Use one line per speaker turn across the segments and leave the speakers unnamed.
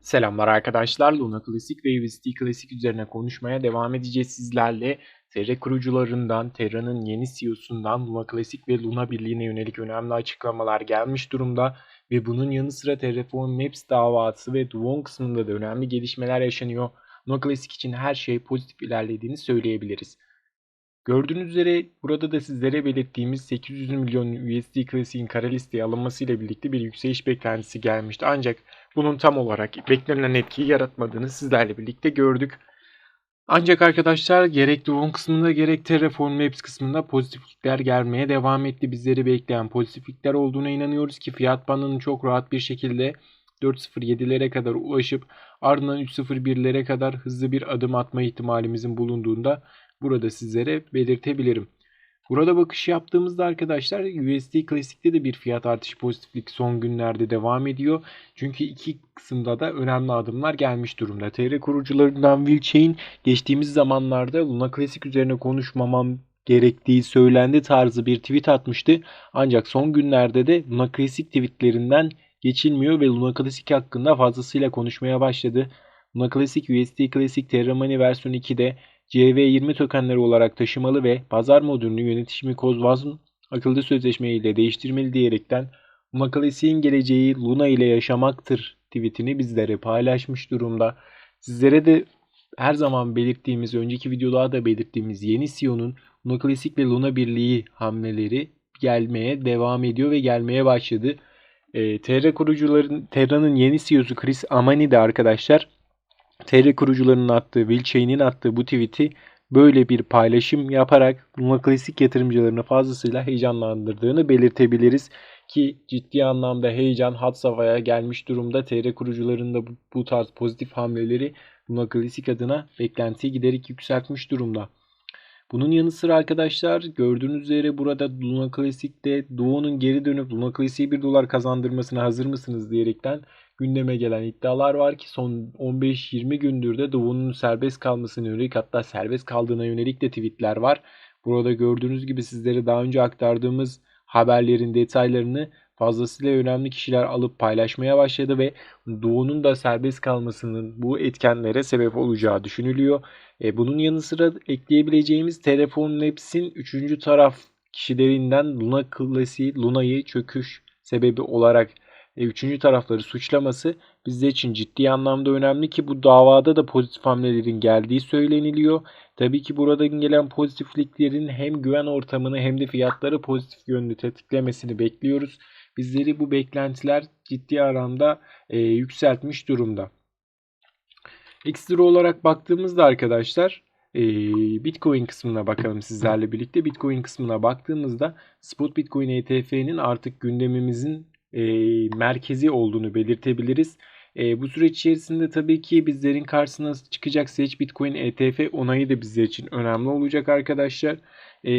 Selamlar arkadaşlar. Luna Classic ve USD Classic üzerine konuşmaya devam edeceğiz sizlerle. Terra kurucularından, Terra'nın yeni CEO'sundan Luna Classic ve Luna Birliği'ne yönelik önemli açıklamalar gelmiş durumda. Ve bunun yanı sıra Terraform Maps davası ve Duon kısmında da önemli gelişmeler yaşanıyor. Luna Classic için her şey pozitif ilerlediğini söyleyebiliriz. Gördüğünüz üzere burada da sizlere belirttiğimiz 800 milyon USD Classic'in kara listeye alınmasıyla birlikte bir yükseliş beklentisi gelmişti. Ancak bunun tam olarak beklenen etkiyi yaratmadığını sizlerle birlikte gördük. Ancak arkadaşlar gerek Duon kısmında gerek Terraform Maps kısmında pozitiflikler gelmeye devam etti. Bizleri bekleyen pozitiflikler olduğuna inanıyoruz ki fiyat bandının çok rahat bir şekilde 4.07'lere kadar ulaşıp ardından 3.01'lere kadar hızlı bir adım atma ihtimalimizin bulunduğunda burada sizlere belirtebilirim. Burada bakış yaptığımızda arkadaşlar USD Classic'te de bir fiyat artışı pozitiflik son günlerde devam ediyor. Çünkü iki kısımda da önemli adımlar gelmiş durumda. TR kurucularından Will Chain geçtiğimiz zamanlarda Luna Classic üzerine konuşmamam gerektiği söylendi tarzı bir tweet atmıştı. Ancak son günlerde de Luna Classic tweetlerinden geçilmiyor ve Luna Classic hakkında fazlasıyla konuşmaya başladı. Luna Classic USD Classic Terra Money versiyon 2'de CV20 tokenleri olarak taşımalı ve pazar modülünü yönetişimi Kozvaz'ın akıllı sözleşme ile değiştirmeli diyerekten Classic'in geleceği Luna ile yaşamaktır tweetini bizlere paylaşmış durumda. Sizlere de her zaman belirttiğimiz, önceki videolarda da belirttiğimiz yeni CEO'nun Classic ve Luna Birliği hamleleri gelmeye devam ediyor ve gelmeye başladı. E, Terra kurucuların, Terra'nın yeni CEO'su Chris Amani de arkadaşlar TR kurucularının attığı, Will Chain'in attığı bu tweet'i böyle bir paylaşım yaparak Luna Classic yatırımcılarını fazlasıyla heyecanlandırdığını belirtebiliriz. Ki ciddi anlamda heyecan had safhaya gelmiş durumda. TR kurucularının da bu tarz pozitif hamleleri Luna Classic adına beklentiyi giderek yükseltmiş durumda. Bunun yanı sıra arkadaşlar gördüğünüz üzere burada Luna Classic'te Doğu'nun geri dönüp Luna Classic'e 1 dolar kazandırmasına hazır mısınız diyerekten gündeme gelen iddialar var ki son 15-20 gündür de Doğu'nun serbest kalmasına yönelik hatta serbest kaldığına yönelik de tweetler var. Burada gördüğünüz gibi sizlere daha önce aktardığımız haberlerin detaylarını fazlasıyla önemli kişiler alıp paylaşmaya başladı ve Doğu'nun da serbest kalmasının bu etkenlere sebep olacağı düşünülüyor. E, bunun yanı sıra ekleyebileceğimiz Telefon Labs'in 3. taraf kişilerinden Luna Class'i, Luna'yı çöküş sebebi olarak e, üçüncü tarafları suçlaması bizler için ciddi anlamda önemli ki bu davada da pozitif hamlelerin geldiği söyleniliyor. Tabii ki buradan gelen pozitifliklerin hem güven ortamını hem de fiyatları pozitif yönde tetiklemesini bekliyoruz. Bizleri bu beklentiler ciddi anlamda e, yükseltmiş durumda. Ekstra olarak baktığımızda arkadaşlar e, Bitcoin kısmına bakalım sizlerle birlikte. Bitcoin kısmına baktığımızda Spot Bitcoin ETF'nin artık gündemimizin e, merkezi olduğunu belirtebiliriz. E, bu süreç içerisinde tabii ki bizlerin karşısına çıkacak Sage Bitcoin ETF onayı da bizler için önemli olacak arkadaşlar. E,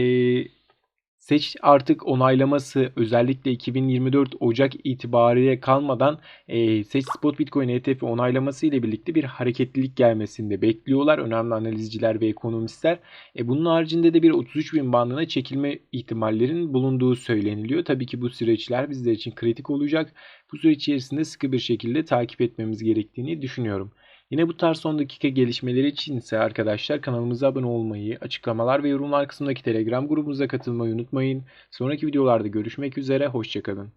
Seç artık onaylaması özellikle 2024 Ocak itibariyle kalmadan e, Seç Spot Bitcoin ETF onaylaması ile birlikte bir hareketlilik gelmesini de bekliyorlar. Önemli analizciler ve ekonomistler. E, bunun haricinde de bir 33 bin bandına çekilme ihtimallerin bulunduğu söyleniliyor. Tabii ki bu süreçler bizler için kritik olacak. Bu süreç içerisinde sıkı bir şekilde takip etmemiz gerektiğini düşünüyorum. Yine bu tarz son dakika gelişmeleri için ise arkadaşlar kanalımıza abone olmayı, açıklamalar ve yorumlar kısmındaki Telegram grubumuza katılmayı unutmayın. Sonraki videolarda görüşmek üzere, hoşçakalın.